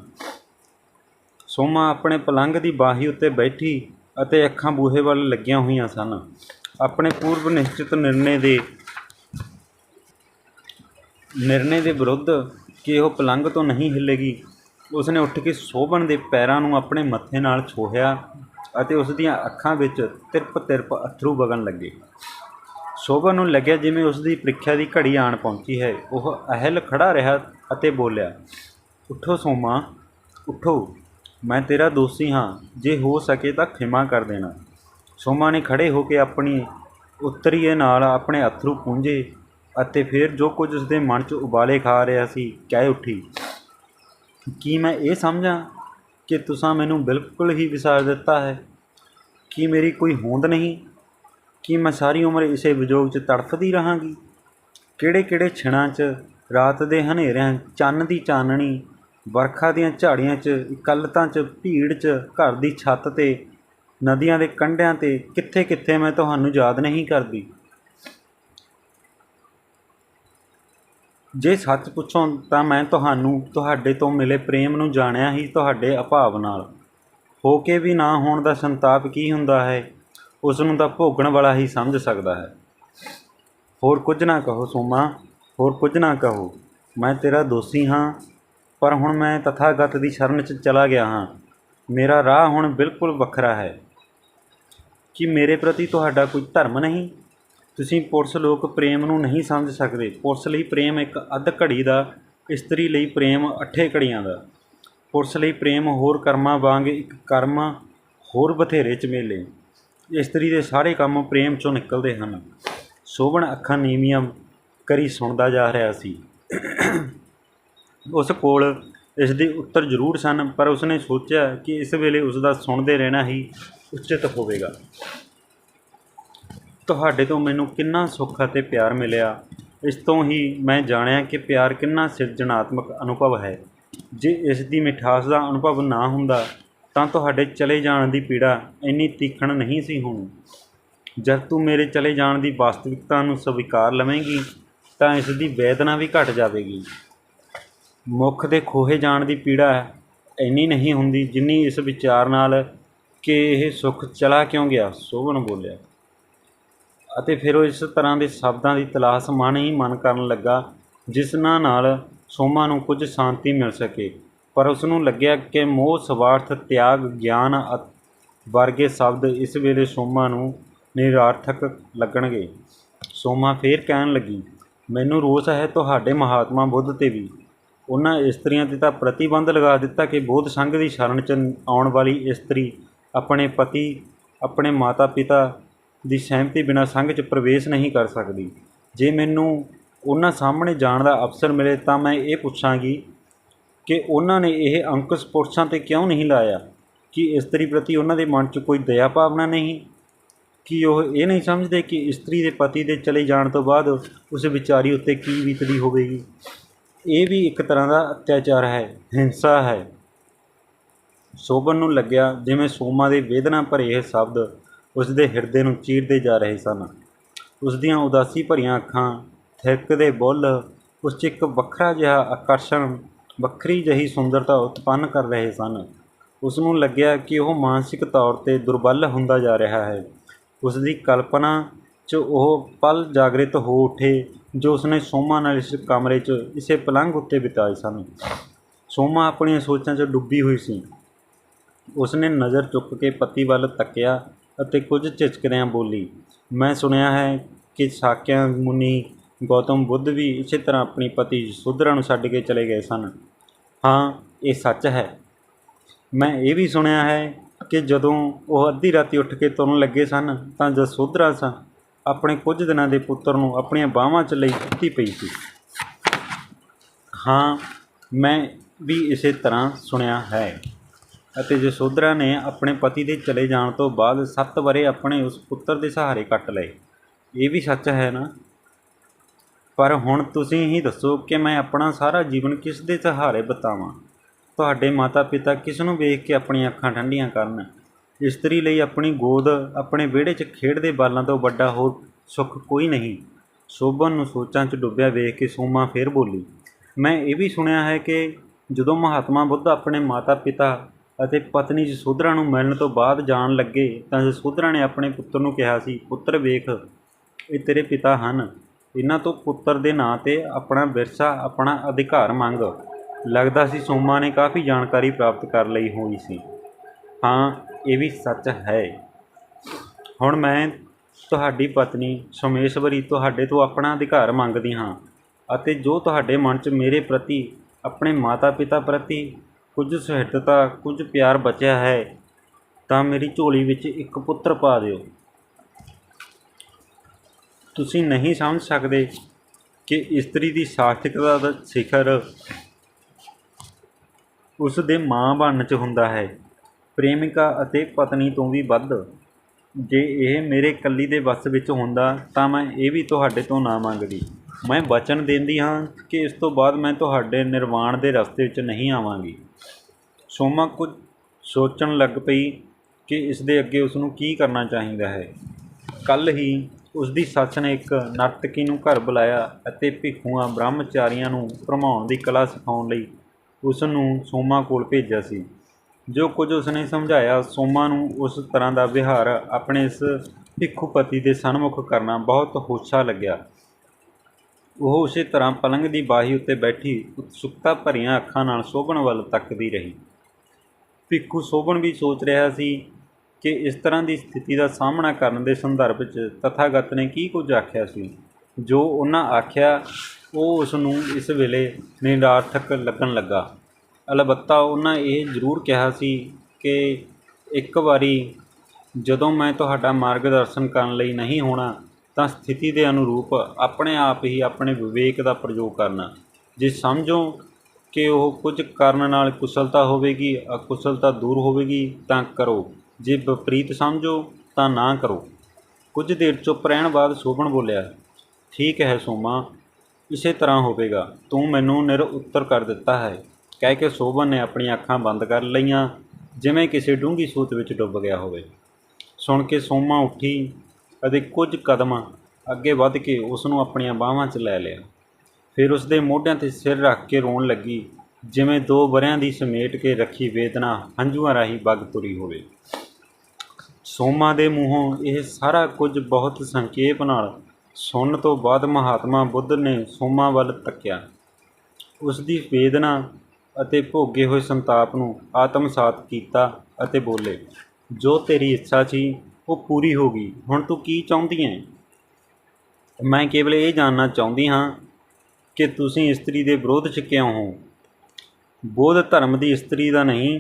ਸੋਮਾ ਆਪਣੇ ਪਲੰਘ ਦੀ ਬਾਹੀ ਉੱਤੇ ਬੈਠੀ ਅਤੇ ਅੱਖਾਂ ਬੂਹੇ ਵੱਲ ਲੱਗੀਆਂ ਹੋਈਆਂ ਸਨ। ਆਪਣੇ ਪੂਰਵ ਨਿਸ਼ਚਿਤ ਨਿਰਣੇ ਦੇ ਨਿਰਣੇ ਦੇ ਵਿਰੁੱਧ ਕਿ ਉਹ ਪਲੰਘ ਤੋਂ ਨਹੀਂ ਹਿੱਲੇਗੀ ਉਸਨੇ ਉੱਠ ਕੇ ਸੋਭਨ ਦੇ ਪੈਰਾਂ ਨੂੰ ਆਪਣੇ ਮੱਥੇ ਨਾਲ ਛੋਹਿਆ ਅਤੇ ਉਸ ਦੀਆਂ ਅੱਖਾਂ ਵਿੱਚ ਤਿਰਪ ਤਿਰਪ ਅਥਰੂ ਵਗਣ ਲੱਗੇ। ਸੋਭਨ ਨੂੰ ਲੱਗਿਆ ਜਿਵੇਂ ਉਸ ਦੀ ਪ੍ਰੀਖਿਆ ਦੀ ਘੜੀ ਆਣ ਪਹੁੰਚੀ ਹੈ। ਉਹ ਅਹਿਲ ਖੜਾ ਰਿਹਾ ਅਤੇ ਬੋਲਿਆ, ਉੱਠੋ ਸੋਮਾ, ਉੱਠੋ, ਮੈਂ ਤੇਰਾ ਦੋਸਤੀ ਹਾਂ। ਜੇ ਹੋ ਸਕੇ ਤਾਂ ਖਿਮਾ ਕਰ ਦੇਣਾ। ਸੋਮਾ ਨੇ ਖੜੇ ਹੋ ਕੇ ਆਪਣੀ ਉੱਤਰੀਏ ਨਾਲ ਆਪਣੇ ਅਥਰੂ ਪੂੰਝੇ ਅਤੇ ਫਿਰ ਜੋ ਕੁਝ ਉਸਦੇ ਮਨ 'ਚ ਉਬਾਲੇ ਖਾ ਰਿਹਾ ਸੀ, ਕਹਿ ਉੱਠੀ ਕੀ ਮੈਂ ਇਹ ਸਮਝਾਂ ਕਿ ਤੁਸੀਂ ਮੈਨੂੰ ਬਿਲਕੁਲ ਹੀ ਵਿਸਾਰ ਦਿੱਤਾ ਹੈ? ਕੀ ਮੇਰੀ ਕੋਈ ਹੋਂਦ ਨਹੀਂ? ਕੀ ਮੈਂ ਸਾਰੀ ਉਮਰ ਇਸੇ ਵਿਜੋਗ 'ਚ ਤੜਫਦੀ ਰਹਾਂਗੀ? ਕਿਹੜੇ ਕਿਹੜੇ ਛਿਣਾਂ 'ਚ ਰਾਤ ਦੇ ਹਨੇਰਿਆਂ, ਚੰਨ ਦੀ ਚਾਨਣੀ, ਵਰਖਾ ਦੀਆਂ ਝਾੜੀਆਂ 'ਚ, ਇਕੱਲਤਾਂ 'ਚ, ਭੀੜ 'ਚ, ਘਰ ਦੀ ਛੱਤ ਤੇ, ਨਦੀਆਂ ਦੇ ਕੰਢਿਆਂ ਤੇ ਕਿੱਥੇ ਕਿੱਥੇ ਮੈਂ ਤੁਹਾਨੂੰ ਯਾਦ ਨਹੀਂ ਕਰਦੀ? ਜੇ ਸੱਚ ਪੁੱਛੋ ਤਾਂ ਮੈਂ ਤੁਹਾਨੂੰ ਤੁਹਾਡੇ ਤੋਂ ਮਿਲੇ ਪ੍ਰੇਮ ਨੂੰ ਜਾਣਿਆ ਹੀ ਤੁਹਾਡੇ ਅਭਾਵ ਨਾਲ। ਹੋ ਕੇ ਵੀ ਨਾ ਹੋਣ ਦਾ ਸੰਤਾਪ ਕੀ ਹੁੰਦਾ ਹੈ? ਉਸ ਨੂੰ ਤਾਂ ਭੋਗਣ ਵਾਲਾ ਹੀ ਸਮਝ ਸਕਦਾ ਹੈ। ਹੋਰ ਕੁਝ ਨਾ ਕਹੋ ਸੋਮਾ, ਹੋਰ ਕੁਝ ਨਾ ਕਹੋ। ਮੈਂ ਤੇਰਾ ਦੋਸੀ ਹਾਂ, ਪਰ ਹੁਣ ਮੈਂ ਤਥਾਗਤ ਦੀ ਸ਼ਰਨ 'ਚ ਚਲਾ ਗਿਆ ਹਾਂ। ਮੇਰਾ ਰਾਹ ਹੁਣ ਬਿਲਕੁਲ ਵੱਖਰਾ ਹੈ। ਕਿ ਮੇਰੇ ਪ੍ਰਤੀ ਤੁਹਾਡਾ ਕੋਈ ਧਰਮ ਨਹੀਂ? ਤੁਸੀਂ ਪੁਰਸ਼ ਲੋਕ ਪ੍ਰੇਮ ਨੂੰ ਨਹੀਂ ਸਮਝ ਸਕਦੇ। ਪੁਰਸ਼ ਲਈ ਪ੍ਰੇਮ ਇੱਕ ਅੱਧ ਘੜੀ ਦਾ, ਇਸਤਰੀ ਲਈ ਪ੍ਰੇਮ ਅੱਠੇ ਘੜੀਆਂ ਦਾ। ਪੁਰਸ਼ ਲਈ ਪ੍ਰੇਮ ਹੋਰ ਕਰਮਾਂ ਵਾਂਗ ਇੱਕ ਕਰਮ ਹੋਰ ਬਥੇਰੇ 'ਚ ਮੇਲੇ। ਇਸਤਰੀ ਦੇ ਸਾਰੇ ਕੰਮ ਪ੍ਰੇਮ ਚੋਂ ਨਿਕਲਦੇ ਹਨ। ਸੋਭਣ ਅੱਖਾਂ ਨੀਵੀਆਂ ਕਰੀ ਸੁਣਦਾ ਜਾ ਰਿਹਾ ਸੀ। ਉਸ ਕੋਲ ਇਸ ਦੇ ਉੱਤਰ ਜ਼ਰੂਰ ਸਨ, ਪਰ ਉਸਨੇ ਸੋਚਿਆ ਕਿ ਇਸ ਵੇਲੇ ਉਸ ਦਾ ਸੁਣਦੇ ਰਹਿਣਾ ਹੀ ਉਚਿਤ ਹੋਵੇਗਾ। ਤੁਹਾਡੇ ਤੋਂ ਮੈਨੂੰ ਕਿੰਨਾ ਸੁੱਖ ਅਤੇ ਪਿਆਰ ਮਿਲਿਆ? ਇਸ ਤੋਂ ਹੀ ਮੈਂ ਜਾਣਿਆ ਕਿ ਪਿਆਰ ਕਿੰਨਾ ਸਿਰਜਣਾਤਮਕ ਅਨੁਭਵ ਹੈ। ਜੇ ਇਸ ਦੀ ਮਿਠਾਸ ਦਾ ਅਨੁਭਵ ਨਾ ਹੁੰਦਾ, ਤਾਂ ਤੁਹਾਡੇ ਚਲੇ ਜਾਣ ਦੀ ਪੀੜਾ ਇੰਨੀ ਤੀਖਣ ਨਹੀਂ ਸੀ ਹੋਣੀ। ਜਦ ਤੂੰ ਮੇਰੇ ਚਲੇ ਜਾਣ ਦੀ ਵਾਸਤਵਿਕਤਾ ਨੂੰ ਸਵੀਕਾਰ ਲਵੇਂਗੀ, ਤਾਂ ਇਸ ਦੀ ਵੇਦਨਾ ਵੀ ਘਟ ਜਾਵੇਗੀ। ਮੁੱਖ ਦੇ ਖੋਹੇ ਜਾਣ ਦੀ ਪੀੜਾ ਇੰਨੀ ਨਹੀਂ ਹੁੰਦੀ ਜਿੰਨੀ ਇਸ ਵਿਚਾਰ ਨਾਲ ਕਿ ਇਹ ਸੁੱਖ ਚਲਾ ਕਿਉਂ ਗਿਆ ਸੋਭਨ ਬੋਲਿਆ। ਅਤੇ ਫਿਰ ਉਹ ਇਸ ਤਰ੍ਹਾਂ ਦੇ ਸ਼ਬਦਾਂ ਦੀ ਤਲਾਸ਼ ਮਨ ਹੀ ਮਨ ਕਰਨ ਲੱਗਾ, ਜਿਸ ਨਾਲ ਸੋਮਾ ਨੂੰ ਕੁਝ ਸ਼ਾਂਤੀ ਮਿਲ ਸਕੇ। ਪਰ ਉਸ ਨੂੰ ਲੱਗਿਆ ਕਿ ਮੋਹ, ਸਵਾਰਥ, ਤਿਆਗ, ਗਿਆਨ ਵਰਗੇ ਸ਼ਬਦ ਇਸ ਵੇਲੇ ਸੋਮਾ ਨੂੰ ਨਿਰਾਰਥਕ ਲੱਗਣਗੇ। ਸੋਮਾ ਫੇਰ ਕਹਿਣ ਲੱਗੀ, ਮੈਨੂੰ ਰੋਸ ਹੈ ਤੁਹਾਡੇ ਮਹਾਤਮਾ ਬੁੱਧ ਤੇ ਵੀ। ਉਹਨਾਂ ਇਸਤਰੀਆਂ ਤੇ ਤਾਂ ਪ੍ਰਤੀਬੰਧ ਲਗਾ ਦਿੱਤਾ ਕਿ ਬੋਧ ਸੰਘ ਦੀ ਸ਼ਰਨ 'ਚ ਆਉਣ ਵਾਲੀ ਇਸਤਰੀ ਆਪਣੇ ਪਤੀ, ਆਪਣੇ ਮਾਤਾ ਪਿਤਾ ਦੀ ਸਹਿਮਤੀ ਬਿਨਾਂ ਸੰਘ 'ਚ ਪ੍ਰਵੇਸ਼ ਨਹੀਂ ਕਰ ਸਕਦੀ। ਜੇ ਮੈਨੂੰ ਉਹਨਾਂ ਸਾਹਮਣੇ ਜਾਣ ਦਾ ਅਵਸਰ ਮਿਲੇ ਤਾਂ ਮੈਂ ਇਹ ਪੁੱਛਾਂਗੀ ਕਿ ਉਹਨਾਂ ਨੇ ਇਹ ਅੰਕਸ਼ ਪੁਰਸ਼ਾਂ ਤੇ ਕਿਉਂ ਨਹੀਂ ਲਾਇਆ? ਕਿ ਇਸਤਰੀ ਪ੍ਰਤੀ ਉਹਨਾਂ ਦੇ ਮਨ 'ਚ ਕੋਈ ਦਇਆ ਭਾਵਨਾ ਨਹੀਂ? ਕਿ ਉਹ ਇਹ ਨਹੀਂ ਸਮਝਦੇ ਕਿ ਇਸਤਰੀ ਦੇ ਪਤੀ ਦੇ ਚਲੇ ਜਾਣ ਤੋਂ ਬਾਅਦ ਉਸ ਵਿਚਾਰੀ ਉੱਤੇ ਕੀ ਬੀਤਦੀ ਹੋਵੇਗੀ? ਇਹ ਵੀ ਇੱਕ ਤਰ੍ਹਾਂ ਦਾ ਅਤਿਆਚਾਰ ਹੈ, ਹਿੰਸਾ ਹੈ। ਸੋਭਨ ਨੂੰ ਲੱਗਿਆ ਜਿਵੇਂ ਸੋਮਾ ਦੇ ਵੇਦਨਾ ਭਰੇ ਇਹ ਸ਼ਬਦ ਉਸ ਦੇ ਹਿਰਦੇ ਨੂੰ ਚੀਰਦੇ ਜਾ ਰਹੇ ਸਨ। ਉਸ ਦੀਆਂ ਉਦਾਸੀ ਭਰੀਆਂ ਅੱਖਾਂ, ਥਿਰਕਦੇ ਬੁੱਲ, ਉਸ 'ਚ ਇੱਕ ਵੱਖਰਾ ਜਿਹਾ ਆਕਰਸ਼ਣ, ਵੱਖਰੀ ਜਹੀ ਸੁੰਦਰਤਾ ਉਤਪੰਨ ਕਰ ਰਹੇ ਸਨ। ਉਸ ਨੂੰ ਲੱਗਿਆ ਕਿ ਉਹ ਮਾਨਸਿਕ ਤੌਰ 'ਤੇ ਦੁਰਬਲ ਹੁੰਦਾ ਜਾ ਰਿਹਾ ਹੈ। ਉਸ ਦੀ ਕਲਪਨਾ 'ਚ ਉਹ ਪਲ ਜਾਗਰਿਤ ਹੋ ਉੱਠੇ, ਜੋ ਉਸਨੇ ਸੋਮਾ ਨਾਲ ਇਸ ਕਮਰੇ 'ਚ ਇਸੇ ਪਲੰਘ ਉੱਤੇ ਬਿਤਾਏ ਸਨ। ਸੋਮਾ ਆਪਣੀਆਂ ਸੋਚਾਂ 'ਚ ਡੁੱਬੀ ਹੋਈ ਸੀ। ਉਸਨੇ ਨਜ਼ਰ ਚੁੱਕ ਕੇ ਪਤੀ ਵੱਲ ਤੱਕਿਆ ਅਤੇ ਕੁਝ ਝਿਜਕਦਿਆਂ ਬੋਲੀ, ਮੈਂ ਸੁਣਿਆ ਹੈ ਕਿ ਸਾਕਿਆ ਮੁਨੀ ਗੌਤਮ ਬੁੱਧ ਵੀ ਇਸੇ ਤਰ੍ਹਾਂ ਆਪਣੀ ਪਤੀ ਸੁਧਰਾ ਨੂੰ ਛੱਡ ਕੇ ਚਲੇ ਗਏ ਸਨ। ਹਾਂ, ਇਹ ਸੱਚ ਹੈ। ਮੈਂ ਇਹ ਵੀ ਸੁਣਿਆ ਹੈ ਕਿ ਜਦੋਂ ਉਹ ਅੱਧੀ ਰਾਤੀ ਉੱਠ ਕੇ ਤੁਰਨ ਲੱਗੇ ਸਨ, ਤਾਂ ਜਸੋਧਰਾ ਸਾ ਆਪਣੇ ਕੁਝ ਦਿਨਾਂ ਦੇ ਪੁੱਤਰ ਨੂੰ ਆਪਣੀਆਂ ਬਾਹਾਂ 'ਚ ਲਈ ਸੁੱਤੀ ਪਈ ਸੀ। ਹਾਂ, ਮੈਂ ਵੀ ਇਸੇ ਤਰ੍ਹਾਂ ਸੁਣਿਆ ਹੈ। ਅਤੇ ਯਸ਼ੋਧਰਾ ਨੇ ਆਪਣੇ ਪਤੀ ਦੇ ਚਲੇ ਜਾਣ ਤੋਂ ਬਾਅਦ ਸੱਤ ਵਰ੍ਹੇ ਆਪਣੇ ਉਸ ਪੁੱਤਰ ਦੇ ਸਹਾਰੇ ਕੱਟ ਲਏ। ਇਹ ਵੀ ਸੱਚ ਹੈ ਨਾ? ਪਰ ਹੁਣ ਤੁਸੀਂ ਹੀ ਦੱਸੋ ਕਿ ਮੈਂ ਆਪਣਾ ਸਾਰਾ ਜੀਵਨ ਕਿਸ ਦੇ ਸਹਾਰੇ ਬਿਤਾਵਾਂ? ਤੁਹਾਡੇ ਮਾਤਾ-ਪਿਤਾ ਕਿਸ ਨੂੰ ਵੇਖ ਕੇ ਆਪਣੀਆਂ ਅੱਖਾਂ ਠੰਡੀਆਂ ਕਰਨ? ਇਸਤਰੀ ਲਈ ਆਪਣੀ ਗੋਦ ਆਪਣੇ ਵਿਹੜੇ 'ਚ ਖੇਡਦੇ ਬਾਲਾਂ ਤੋਂ ਵੱਡਾ ਹੋਰ ਸੁੱਖ ਕੋਈ ਨਹੀਂ। ਸ਼ੋਭਨ ਨੂੰ ਸੋਚਾਂ 'ਚ ਡੁੱਬਿਆ ਵੇਖ ਕੇ ਸੋਮਾ ਫੇਰ ਬੋਲੀ, ਮੈਂ ਇਹ ਵੀ ਸੁਣਿਆ ਹੈ ਕਿ ਜਦੋਂ ਮਹਾਤਮਾ ਬੁੱਧ ਆਪਣੇ ਮਾਤਾ-ਪਿਤਾ ਅਤੇ ਪਤਨੀ ਜਸੋਧਰਾ ਨੂੰ ਮਿਲਣ ਤੋਂ ਬਾਅਦ ਜਾਣ ਲੱਗੇ ਤਾਂ ਜਸੋਧਰਾ ਨੇ ਆਪਣੇ ਪੁੱਤਰ ਨੂੰ ਕਿਹਾ ਸੀ, ਪੁੱਤਰ ਵੇਖ, ਇਹ ਤੇਰੇ ਪਿਤਾ ਹਨ। ਇਹਨਾਂ ਤੋਂ ਪੁੱਤਰ ਦੇ ਨਾਂ ਤੇ ਆਪਣਾ ਵਿਰਸਾ, ਆਪਣਾ ਅਧਿਕਾਰ ਮੰਗ। ਲੱਗਦਾ ਸੀ ਸੋਮਾ ਨੇ ਕਾਫੀ ਜਾਣਕਾਰੀ ਪ੍ਰਾਪਤ ਕਰ ਲਈ ਹੋਈ ਸੀ। ਹਾਂ, ਇਹ ਵੀ ਸੱਚ ਹੈ। ਹੁਣ ਮੈਂ ਤੁਹਾਡੀ ਪਤਨੀ ਸੋਮੇਸ਼ਵਰੀ ਤੁਹਾਡੇ ਤੋਂ ਆਪਣਾ ਅਧਿਕਾਰ ਮੰਗਦੀ ਹਾਂ ਅਤੇ ਜੋ ਤੁਹਾਡੇ ਮਨ 'ਚ ਮੇਰੇ ਪ੍ਰਤੀ, ਆਪਣੇ ਮਾਤਾ-ਪਿਤਾ ਪ੍ਰਤੀ ਕੁਝ ਸੁਹਿਰਦਤਾ ਕੁਝ ਪਿਆਰ ਬਚਿਆ ਹੈ, ਤਾਂ ਮੇਰੀ ਝੋਲੀ ਵਿੱਚ ਇੱਕ ਪੁੱਤਰ ਪਾ ਦਿਓ। ਤੁਸੀਂ ਨਹੀਂ ਸਮਝ ਸਕਦੇ ਕਿ ਇਸਤਰੀ ਦੀ ਸਾਰਥਕਤਾ ਦਾ ਸਿਖਰ ਉਸ ਦੇ ਮਾਂ ਬਣਨ 'ਚ ਹੁੰਦਾ ਹੈ। ਪ੍ਰੇਮਿਕਾ ਅਤੇ ਪਤਨੀ ਤੋਂ ਵੀ ਵੱਧ। ਜੇ ਇਹ ਮੇਰੇ ਇਕੱਲੀ ਦੇ ਵੱਸ ਵਿੱਚ ਹੁੰਦਾ, ਤਾਂ ਮੈਂ ਇਹ ਵੀ ਤੁਹਾਡੇ ਤੋਂ ਨਾ ਮੰਗਦੀ। ਮੈਂ ਵਚਨ ਦਿੰਦੀ ਹਾਂ ਕਿ ਇਸ ਤੋਂ ਬਾਅਦ ਮੈਂ ਤੁਹਾਡੇ ਨਿਰਵਾਣ ਦੇ ਰਸਤੇ ਵਿੱਚ ਨਹੀਂ ਆਵਾਂਗੀ। ਸੋਮਾ ਕੁਝ ਸੋਚਣ ਲੱਗ ਪਈ ਕਿ ਇਸ ਦੇ ਅੱਗੇ ਉਸ ਨੂੰ ਕੀ ਕਰਨਾ ਚਾਹੀਦਾ ਹੈ। ਕੱਲ ਹੀ ਉਸ ਦੀ ਸੱਸ ਨੇ ਇੱਕ ਨਰਤਕੀ ਨੂੰ ਘਰ ਬੁਲਾਇਆ ਅਤੇ ਭਿੱਖੂਆਂ ਬ੍ਰਹਮਚਾਰੀਆਂ ਨੂੰ ਭਰਮਾਉਣ ਦੀ ਕਲਾ ਸਿਖਾਉਣ ਲਈ ਉਸ ਨੂੰ ਸੋਮਾ ਕੋਲ ਭੇਜਿਆ ਸੀ। ਜੋ ਕੁਝ ਉਸਨੇ ਸਮਝਾਇਆ, ਸੋਮਾ ਨੂੰ ਉਸ ਤਰ੍ਹਾਂ ਦਾ ਵਿਹਾਰ ਆਪਣੇ ਇਸ ਭਿੱਖੂ ਪਤੀ ਦੇ ਸਨਮੁਖ ਕਰਨਾ ਬਹੁਤ ਹੋਛਾ ਲੱਗਿਆ। ਉਹ ਉਸੇ ਤਰ੍ਹਾਂ ਪਲੰਗ ਦੀ ਬਾਹੀ ਉੱਤੇ ਬੈਠੀ ਉਤਸੁਕਤਾ ਭਰੀਆਂ ਅੱਖਾਂ ਨਾਲ ਸੋਭਣ ਵੱਲ ਤੱਕਦੀ ਰਹੀ। ਭਿੱਖੂ ਸੋਭਣ ਵੀ ਸੋਚ ਰਿਹਾ ਸੀ ਕਿ ਇਸ ਤਰ੍ਹਾਂ ਦੀ ਸਥਿਤੀ ਦਾ ਸਾਹਮਣਾ ਕਰਨ ਦੇ ਸੰਦਰਭ 'ਚ ਤਥਾਗਤ ਨੇ ਕੀ ਕੁਝ ਆਖਿਆ ਸੀ। ਜੋ ਉਹਨਾਂ ਆਖਿਆ, ਉਹ ਉਸ ਨੂੰ ਇਸ ਵੇਲੇ ਨਿਰਾਰਥਕ ਲੱਗਣ ਲੱਗਾ। ਅਲਬੱਤਾ ਉਹਨਾਂ ਇਹ ਜ਼ਰੂਰ ਕਿਹਾ ਸੀ ਕਿ ਇੱਕ ਵਾਰੀ ਜਦੋਂ ਮੈਂ ਤੁਹਾਡਾ ਮਾਰਗਦਰਸ਼ਨ ਕਰਨ ਲਈ ਨਹੀਂ ਹੋਣਾ ਤਾਂ ਸਥਿਤੀ ਦੇ ਅਨੁਰੂਪ ਆਪਣੇ ਆਪ ਹੀ ਆਪਣੇ ਵਿਵੇਕ ਦਾ ਪ੍ਰਯੋਗ ਕਰਨਾ। ਜੇ ਸਮਝੋ ਕਿ ਉਹ ਕੁਝ ਕਰਨ ਨਾਲ ਕੁਸ਼ਲਤਾ ਹੋਵੇਗੀ, ਅਕੁਸ਼ਲਤਾ ਦੂਰ ਹੋਵੇਗੀ, ਤਾਂ ਕਰੋ। ਜੇ ਵਿਪਰੀਤ ਸਮਝੋ, ਤਾਂ ਨਾ ਕਰੋ। ਕੁਝ ਦੇਰ ਚੁੱਪ ਰਹਿਣ ਬਾਅਦ ਸੋਭਣ ਬੋਲਿਆ, ਠੀਕ ਹੈ ਸੋਮਾ, ਇਸੇ ਤਰ੍ਹਾਂ ਹੋਵੇਗਾ। ਤੂੰ ਮੈਨੂੰ ਨਿਰ ਉੱਤਰ ਕਰ ਦਿੱਤਾ ਹੈ। ਕਹਿ ਕੇ ਸੋਭਨ ਨੇ ਆਪਣੀਆਂ ਅੱਖਾਂ ਬੰਦ ਕਰ ਲਈਆਂ, ਜਿਵੇਂ ਕਿਸੇ ਡੂੰਘੀ ਸੂਤ ਵਿੱਚ ਡੁੱਬ ਗਿਆ ਹੋਵੇ। ਸੁਣ ਕੇ ਸੋਮਾ ਉੱਠੀ ਅਤੇ ਕੁਝ ਕਦਮ ਅੱਗੇ ਵੱਧ ਕੇ ਉਸ ਨੂੰ ਆਪਣੀਆਂ ਬਾਹਾਂ 'ਚ ਲੈ ਲਿਆ। ਫਿਰ ਉਸ ਦੇ ਮੋਢਿਆਂ 'ਤੇ ਸਿਰ ਰੱਖ ਕੇ ਰੋਣ ਲੱਗੀ, ਜਿਵੇਂ ਦੋ ਵਰਿਆਂ ਦੀ ਸਮੇਟ ਕੇ ਰੱਖੀ ਵੇਦਨਾ ਹੰਝੂਆਂ ਰਾਹੀਂ ਵਗ ਤੁਰੀ ਹੋਵੇ। ਸੋਮਾ ਦੇ ਮੂੰਹੋਂ ਇਹ ਸਾਰਾ ਕੁਝ ਬਹੁਤ ਸੰਖੇਪ ਨਾਲ ਸੁਣਨ ਤੋਂ ਬਾਅਦ ਮਹਾਤਮਾ ਬੁੱਧ ਨੇ ਸੋਮਾ ਵੱਲ ਤੱਕਿਆ। ਉਸ ਦੀ ਵੇਦਨਾ ਅਤੇ ਭੋਗੇ ਹੋਏ ਸੰਤਾਪ ਨੂੰ ਆਤਮਸਾਤ ਕੀਤਾ ਅਤੇ ਬੋਲੇ, ਜੋ ਤੇਰੀ ਇੱਛਾ ਸੀ ਉਹ ਪੂਰੀ ਹੋ ਗਈ। ਹੁਣ ਤੂੰ ਕੀ ਚਾਹੁੰਦੀ ਹੈ? ਮੈਂ ਕੇਵਲ ਇਹ ਜਾਣਨਾ ਚਾਹੁੰਦੀ ਹਾਂ ਕਿ ਤੁਸੀਂ ਇਸਤਰੀ ਦੇ ਵਿਰੋਧ 'ਚ ਕਿਉਂ ਹੋ? ਬੋਧ ਧਰਮ ਦੀ ਇਸਤਰੀ ਦਾ ਨਹੀਂ,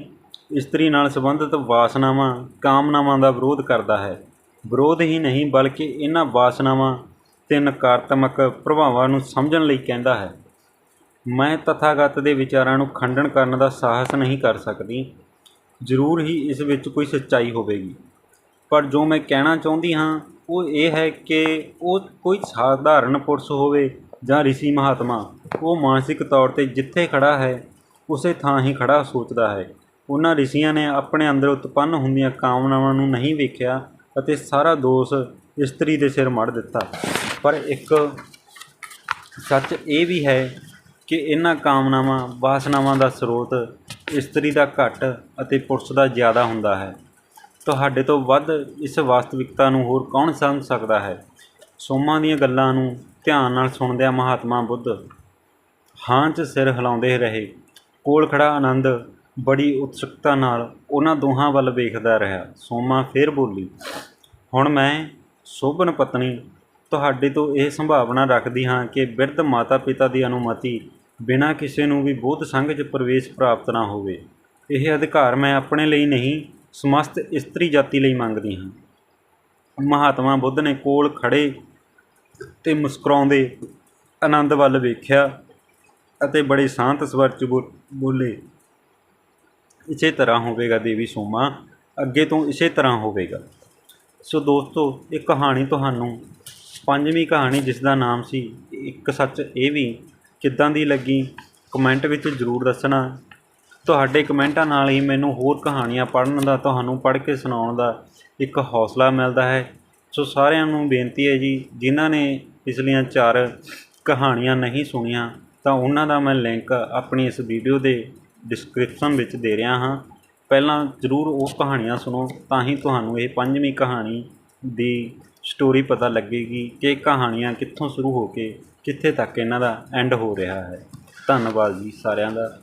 ਇਸਤਰੀ ਨਾਲ ਸੰਬੰਧਿਤ ਵਾਸਨਾਵਾਂ, ਕਾਮਨਾਵਾਂ ਦਾ ਵਿਰੋਧ ਕਰਦਾ ਹੈ। ਵਿਰੋਧ ਹੀ ਨਹੀਂ, ਬਲਕਿ ਇਹਨਾਂ ਵਾਸਨਾਵਾਂ ਤੇ ਨਕਾਰਾਤਮਕ ਪ੍ਰਭਾਵਾਂ ਨੂੰ ਸਮਝਣ ਲਈ ਕਹਿੰਦਾ ਹੈ। ਮੈਂ ਤਥਾਗਤ ਦੇ ਵਿਚਾਰਾਂ ਨੂੰ ਖੰਡਨ ਕਰਨ ਦਾ ਸਾਹਸ ਨਹੀਂ ਕਰ ਸਕਦੀ। ਜ਼ਰੂਰ ਹੀ ਇਸ ਵਿੱਚ ਕੋਈ ਸੱਚਾਈ ਹੋਵੇਗੀ। ਪਰ ਜੋ ਮੈਂ ਕਹਿਣਾ ਚਾਹੁੰਦੀ ਹਾਂ, ਉਹ ਇਹ ਹੈ ਕਿ ਉਹ ਕੋਈ ਸਾਧਾਰਨ ਪੁਰਸ਼ ਹੋਵੇ ਜਾਂ ਰਿਸ਼ੀ ਮਹਾਤਮਾ, ਉਹ ਮਾਨਸਿਕ ਤੌਰ ਤੇ ਜਿੱਥੇ ਖੜ੍ਹਾ ਹੈ, ਉਸੇ ਥਾਂ ਹੀ ਖੜ੍ਹਾ ਸੋਚਦਾ ਹੈ। ਉਹਨਾਂ ਰਿਸ਼ੀਆਂ ਨੇ ਆਪਣੇ ਅੰਦਰ ਉਤਪੰਨ ਹੁੰਦੀਆਂ ਕਾਮਨਾਵਾਂ ਨੂੰ ਨਹੀਂ ਵੇਖਿਆ ਅਤੇ ਸਾਰਾ ਦੋਸ਼ ਇਸਤਰੀ ਦੇ ਸਿਰ ਮੜ ਦਿੱਤਾ। ਪਰ ਇੱਕ ਸੱਚ ਇਹ ਵੀ ਹੈ ਕਿ ਇਹਨਾਂ ਕਾਮਨਾਵਾਂ, ਵਾਸਨਾਵਾਂ ਦਾ ਸਰੋਤ ਇਸਤਰੀ ਦਾ ਘੱਟ ਅਤੇ ਪੁਰਸ਼ ਦਾ ਜ਼ਿਆਦਾ ਹੁੰਦਾ ਹੈ। ਤੁਹਾਡੇ ਤੋਂ ਵੱਧ ਇਸ ਵਾਸਤਵਿਕਤਾ ਨੂੰ ਹੋਰ ਕੌਣ ਸਮਝ ਸਕਦਾ ਹੈ? ਸੋਮਾ ਦੀਆਂ ਗੱਲਾਂ ਨੂੰ ਧਿਆਨ ਨਾਲ ਸੁਣਦਿਆਂ ਮਹਾਤਮਾ ਬੁੱਧ ਹਾਂ 'ਚ ਸਿਰ ਹਿਲਾਉਂਦੇ ਰਹੇ। ਕੋਲ ਖੜਾ ਆਨੰਦ ਬੜੀ ਉਤਸੁਕਤਾ ਨਾਲ ਉਹਨਾਂ ਦੋਹਾਂ ਵੱਲ ਵੇਖਦਾ ਰਿਹਾ। ਸੋਮਾ ਫਿਰ ਬੋਲੀ, ਹੁਣ ਮੈਂ ਸੋਭਨ ਪਤਨੀ ਤੁਹਾਡੇ ਤੋਂ ਇਹ ਸੰਭਾਵਨਾ ਰੱਖਦੀ ਹਾਂ ਕਿ ਬਿਰਧ ਮਾਤਾ ਪਿਤਾ ਦੀ ਅਨੁਮਤੀ ਬਿਨਾਂ ਕਿਸੇ ਨੂੰ ਵੀ ਬੋਧ ਸੰਘ 'ਚ ਪ੍ਰਵੇਸ਼ ਪ੍ਰਾਪਤ ਨਾ ਹੋਵੇ। ਇਹ ਅਧਿਕਾਰ ਮੈਂ ਆਪਣੇ ਲਈ ਨਹੀਂ ਸਮਸਤ ਇਸਤਰੀ ਜਾਤੀ ਲਈ ਮੰਗਦੀ ਹਾਂ ਮਹਾਤਮਾ ਬੁੱਧ ਨੇ ਕੋਲ ਖੜੇ ਤੇ ਮੁਸਕਰਾਉਂਦੇ ਆਨੰਦ ਵੱਲ ਵੇਖਿਆ ਅਤੇ ਬੜੇ ਸ਼ਾਂਤ ਸਵਰ 'ਚ ਬੋ- ਬੋਲੇ, ਇਸੇ ਤਰ੍ਹਾਂ ਹੋਵੇਗਾ ਦੇਵੀ ਸੋਮਾ, ਅੱਗੇ ਤੋਂ ਇਸੇ ਤਰ੍ਹਾਂ ਹੋਵੇਗਾ। ਸੋ ਦੋਸਤੋ, ਇਹ ਕਹਾਣੀ ਤੁਹਾਨੂੰ ਪੰਜਵੀਂ ਕਹਾਣੀ ਜਿਸ ਦਾ ਨਾਮ ਸੀ, ਇੱਕ ਸੱਚ ਇਹ ਵੀ ਕਿੱਦਾਂ ਦੀ ਲੱਗੀ, ਕਮੈਂਟ ਵਿੱਚ ਜ਼ਰੂਰ ਦੱਸਣਾ। ਤੁਹਾਡੇ ਕਮੈਂਟਾਂ ਨਾਲ ਹੀ ਮੈਨੂੰ ਹੋਰ ਕਹਾਣੀਆਂ ਪੜ੍ਹਨ ਦਾ, ਤੁਹਾਨੂੰ ਪੜ੍ਹ ਕੇ ਸੁਣਾਉਣ ਦਾ ਇੱਕ ਹੌਸਲਾ ਮਿਲਦਾ ਹੈ। ਸੋ ਸਾਰਿਆਂ ਨੂੰ ਬੇਨਤੀ ਹੈ ਜੀ, ਜਿਨ੍ਹਾਂ ਨੇ ਪਿਛਲੀਆਂ ਚਾਰ ਕਹਾਣੀਆਂ ਨਹੀਂ ਸੁਣੀਆਂ, ਤਾਂ ਉਹਨਾਂ ਦਾ ਮੈਂ ਲਿੰਕ ਆਪਣੀ ਇਸ ਵੀਡੀਓ ਦੇ ਡਿਸਕ੍ਰਿਪਸ਼ਨ ਵਿੱਚ ਦੇ ਰਿਹਾ ਹਾਂ। ਪਹਿਲਾਂ ਜ਼ਰੂਰ ਉਹ ਕਹਾਣੀਆਂ ਸੁਣੋ, ਤਾਂ ਹੀ ਤੁਹਾਨੂੰ ਇਹ ਪੰਜਵੀਂ ਕਹਾਣੀ ਦੀ ਸਟੋਰੀ ਪਤਾ ਲੱਗੇਗੀ ਕਿ ਕਹਾਣੀਆਂ ਕਿੱਥੋਂ ਸ਼ੁਰੂ ਹੋ ਕੇ ਕਿੱਥੇ ਤੱਕ ਇਹਨਾਂ ਦਾ ਐਂਡ ਹੋ ਰਿਹਾ ਹੈ। ਧੰਨਵਾਦ ਜੀ ਸਾਰਿਆਂ ਦਾ।